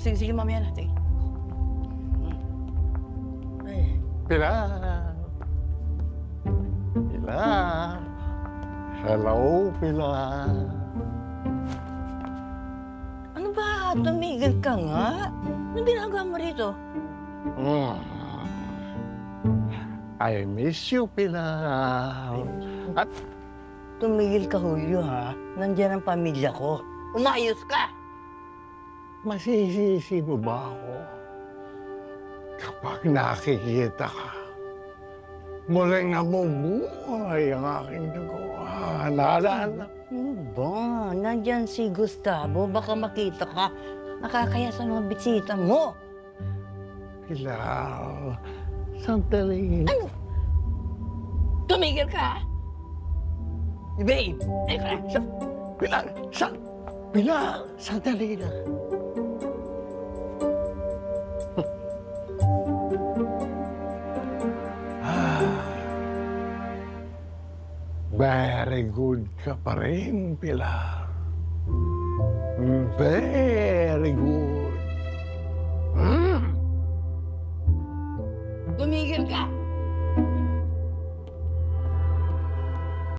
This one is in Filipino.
Sige, sige, mamaya na. Sige. Ay, Pilar. Pilar. Hello, Pilar. ano ba? Tumigil ka nga. Anong ginagawa mo rito? Mm. I miss you, Pilar. At Tumigil ka, Julio, ha? Nandiyan ang pamilya ko. Umayos ka! Masisisi mo ba ako kapag nakikita ka? Muling namumuhay ang aking. Ah, naalala. Ano ba? Nandyan si Gustavo. Baka makita ka. Nakakaya sa mga bisita mo. Pilar, sandali. Ano? Tumigil ka! Babe! Teka, sa... Pilar, sa... Pilar, sandali na. Very good ka pa rin, Pilar. Very good. Mm. Tumigil ka!